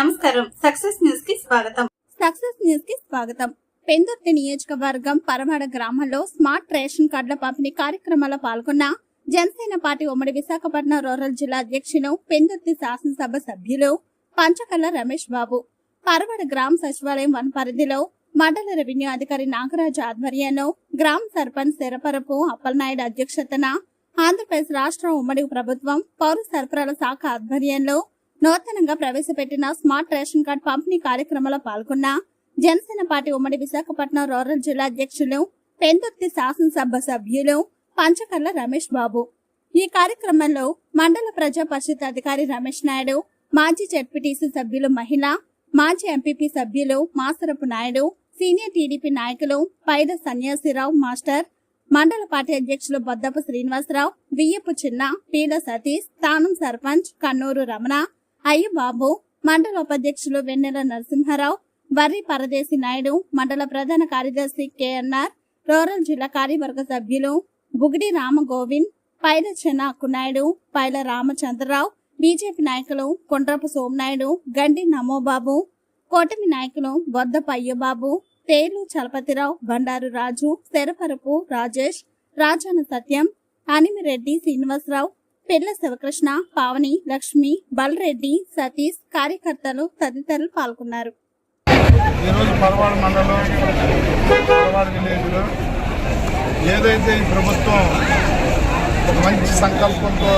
నమస్కారం. సక్సెస్ న్యూస్కి స్వాగతం. సక్సెస్ న్యూస్కి స్వాగతం. పెందుర్తి నియోజకవర్గం పరమాడ గ్రామంలో స్మార్ట్ రేషన్ కార్డుల పంపిణీ కార్యక్రమంలో పాల్గొన్న జనసేన పార్టీ ఉమ్మడి విశాఖపట్నం రూరల్ జిల్లా అధ్యక్షులు పెందుర్తి శాసనసభ సభ్యులు పంచకల్ల రమేష్ బాబు. పరవాడ గ్రామ సచివాలయం వన్ పరిధిలో మండల రెవెన్యూ అధికారి నాగరాజు ఆధ్వర్యంలో గ్రామ సర్పంచ్ శరపరపు అప్పలనాయుడు అధ్యక్షతన ఆంధ్రప్రదేశ్ రాష్ట్ర ఉమ్మడి ప్రభుత్వం పౌర సరఫరాల శాఖ ఆధ్వర్యంలో నూతనంగా ప్రవేశపెట్టిన స్మార్ట్ రేషన్ కార్డ్ పంపిణీ కార్యక్రమంలో పాల్గొన్న జనసేన పార్టీ ఉమ్మడి విశాఖపట్నం రూరల్ జిల్లా అధ్యక్షులు పెందుర్తి శాసనసభ సభ్యులు పంచకర్ల రమేష్ బాబు. ఈ కార్యక్రమంలో మండల ప్రజా పరిషత్ అధికారి రమేష్ నాయుడు మాజీ జడ్పీటీసీ సభ్యులు మహిళ మాజీ ఎంపీపీ సభ్యులు మాసరపు నాయుడు సీనియర్ టీడీపీ నాయకులు పైద సన్యాసిరావు మాస్టర్ మండల పార్టీ అధ్యక్షులు బొద్దపు శ్రీనివాసరావు బియ్యపు చిన్న పీల సతీష్ స్థానం సర్పంచ్ కన్నూరు రమణ అయ్యబాబు మండల ఉపాధ్యక్షులు వెన్నెల నరసింహారావు బర్రి పరదేశి నాయుడు మండల ప్రధాన కార్యదర్శి కేఎన్ఆర్ రూరల్ జిల్లా కార్యవర్గ సభ్యులు బుగిడి రామగోవింద్ పైల చెన్నాకు నాయుడు పైల రామచంద్రరావు బీజేపీ నాయకులు కొండ్రపు సోమనాయుడు గండి నమోబాబు కూటమి నాయకులు బొద్దప అయ్యబాబు తేలు చలపతిరావు బండారు రాజు శరపరపు రాజేష్ రాజాన సత్యం అనిమిరెడ్డి శ్రీనివాసరావు పిల్ల శివకృష్ణ పావని లక్ష్మి బలరెడ్డి సతీష్ కార్యకర్తలు తదితరులు పాల్గొన్నారు. ఈరోజు పరవాడ మండలం పరవాడ విలేజ్లో ఏదైతే ఈ ప్రభుత్వం ఒక మంచి సంకల్పంతో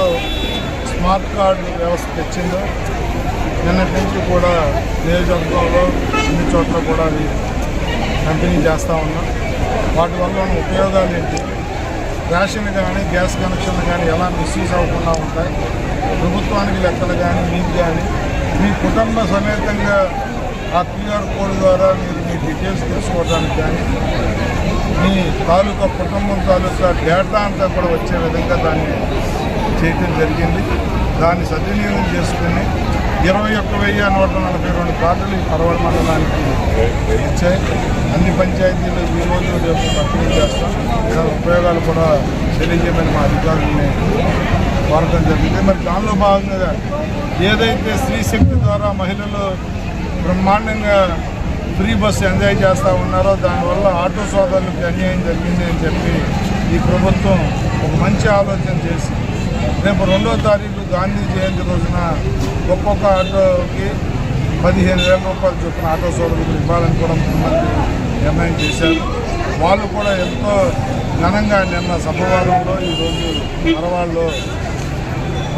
స్మార్ట్ కార్డు వ్యవస్థ తెచ్చిందో నిన్నటి నుంచి కూడా నియోజకవర్గంలో అన్ని చోట్ల కూడా అది పంపిణీ చేస్తూ ఉన్నాం. వాటి వల్ల ఉపయోగాలు ఏంటి? రేషన్ కానీ గ్యాస్ కనెక్షన్ కానీ ఎలా మిస్యూజ్ అవ్వకుండా ఉంటాయి. ప్రభుత్వానికి లెక్కలు కానీ మీకు కానీ మీ కుటుంబ సమేతంగా ఆ క్యూఆర్ కోడ్ ద్వారా మీరు మీ డీటెయిల్స్ తెలుసుకోవడానికి కానీ మీ తాలూకా కుటుంబం తాలూకా డేటా అంతా కూడా వచ్చే విధంగా దాన్ని చేయటం జరిగింది. దాన్ని సద్వినియోగం చేసుకుని ఇరవై ఒక్క వెయ్యి నూట నలభై రెండు కార్డులు ఈ పర్వత మండలానికి ఇచ్చాయి అన్ని పంచాయతీలు ఈ రోజు రేపు పంపిణీ చేస్తాం. దాని ఉపయోగాలు కూడా తెలియజేయమని మా అధికారులని కోరటం జరిగింది. మరి దానిలో భాగంగా ఏదైతే స్త్రీశక్తి ద్వారా మహిళలు బ్రహ్మాండంగా ఫ్రీ బస్సు ఎంజాయ్ చేస్తూ ఉన్నారో దానివల్ల ఆటో సోదరులకు అన్యాయం జరిగింది అని చెప్పి ఈ ప్రభుత్వం ఒక మంచి ఆలోచన చేసింది. రేపు రెండో తారీఖు గాంధీ జయంతి రోజున ఒక్కొక్క ఆటోకి పదిహేను వేల రూపాయలు చొప్పున ఆటో సోదరులకు ఇవ్వాలని కూడా ముఖ్యమంత్రి నిర్ణయం చేశారు. వాళ్ళు కూడా ఎంతో ఘనంగా నిన్న సభవారంలో ఈరోజు మరవాళ్ళు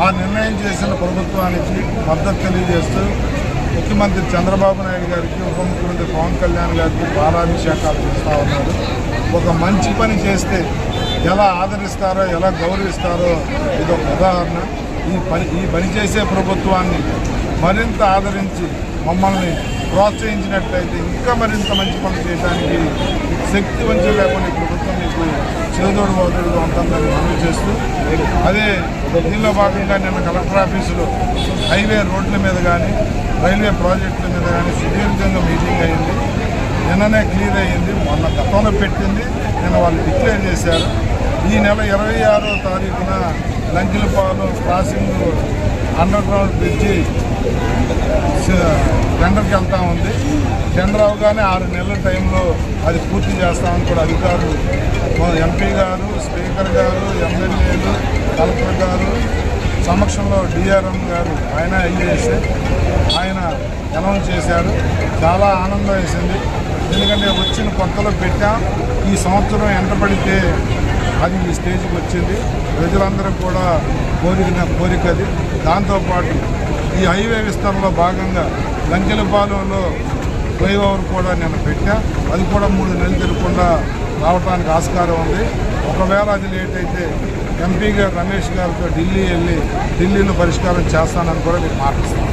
ఆ నిర్ణయం చేసిన ప్రభుత్వానికి మద్దతు తెలియజేస్తూ ముఖ్యమంత్రి చంద్రబాబు నాయుడు గారికి ఉప ముఖ్యమంత్రి పవన్ కళ్యాణ్ గారికి పాలాభిషేకాలు చేస్తూ ఉన్నారు. ఒక మంచి పని చేస్తే ఎలా ఆదరిస్తారో ఎలా గౌరవిస్తారో ఇది ఒక ఉదాహరణ. ఈ పని ఈ పని చేసే ప్రభుత్వాన్ని మరింత ఆదరించి మమ్మల్ని ప్రోత్సహించినట్లయితే ఇంకా మరింత మంచి పనులు చేయడానికి శక్తి వంచి లేకుండా ఈ ప్రభుత్వం మీకు చేదోడు వాదోడుగా ఉంటుందని మనవి చేస్తూ అదే దీనిలో భాగంగా నిన్న కలెక్టర్ ఆఫీసులో హైవే రోడ్ల మీద కానీ రైల్వే ప్రాజెక్టుల మీద కానీ సుదీర్ఘంగా మీటింగ్ అయింది. నిన్ననే క్లియర్ అయ్యింది. మొన్న గతంలో పెట్టింది. నిన్న వాళ్ళు డిక్లేర్ చేశారు. ఈ నెల ఇరవై ఆరో తారీఖున Lankilapalem crossing under ground bridge టెండర్కి వెళ్తా ఉంది. టెండర్ అవగానే ఆరు నెలల టైంలో అది పూర్తి చేస్తామని కూడా అధికారులు ఎంపీ గారు స్పీకర్ గారు ఎమ్మెల్యేలు కలెక్టర్ గారు సమక్షంలో డిఆర్ఎం గారు ఆయన ఐఏఎస్ ఆయన అనౌన్స్ చేశారు. చాలా ఆనందం వేసింది. ఎందుకంటే వచ్చిన కొత్తలో పెట్టాం. ఈ సంవత్సరం ఎంటబడితే అది ఈ స్టేజ్కి వచ్చింది. ప్రజలందరూ కూడా కోరిన కోరిక అది. దాంతోపాటు ఈ హైవే విస్తరణలో భాగంగా లంకెలపాలెంలో ఫ్లైఓవర్ కూడా నేను పెట్టా. అది కూడా మూడు నెలలు తిరగకుండా రావడానికి ఆస్కారం ఉంది. ఒకవేళ అది లేట్ అయితే ఎంపీ గారు రమేష్ గారితో ఢిల్లీ వెళ్ళి ఢిల్లీలో పరిష్కారం చేస్తానని కూడా నేను మాట్లాడుతాను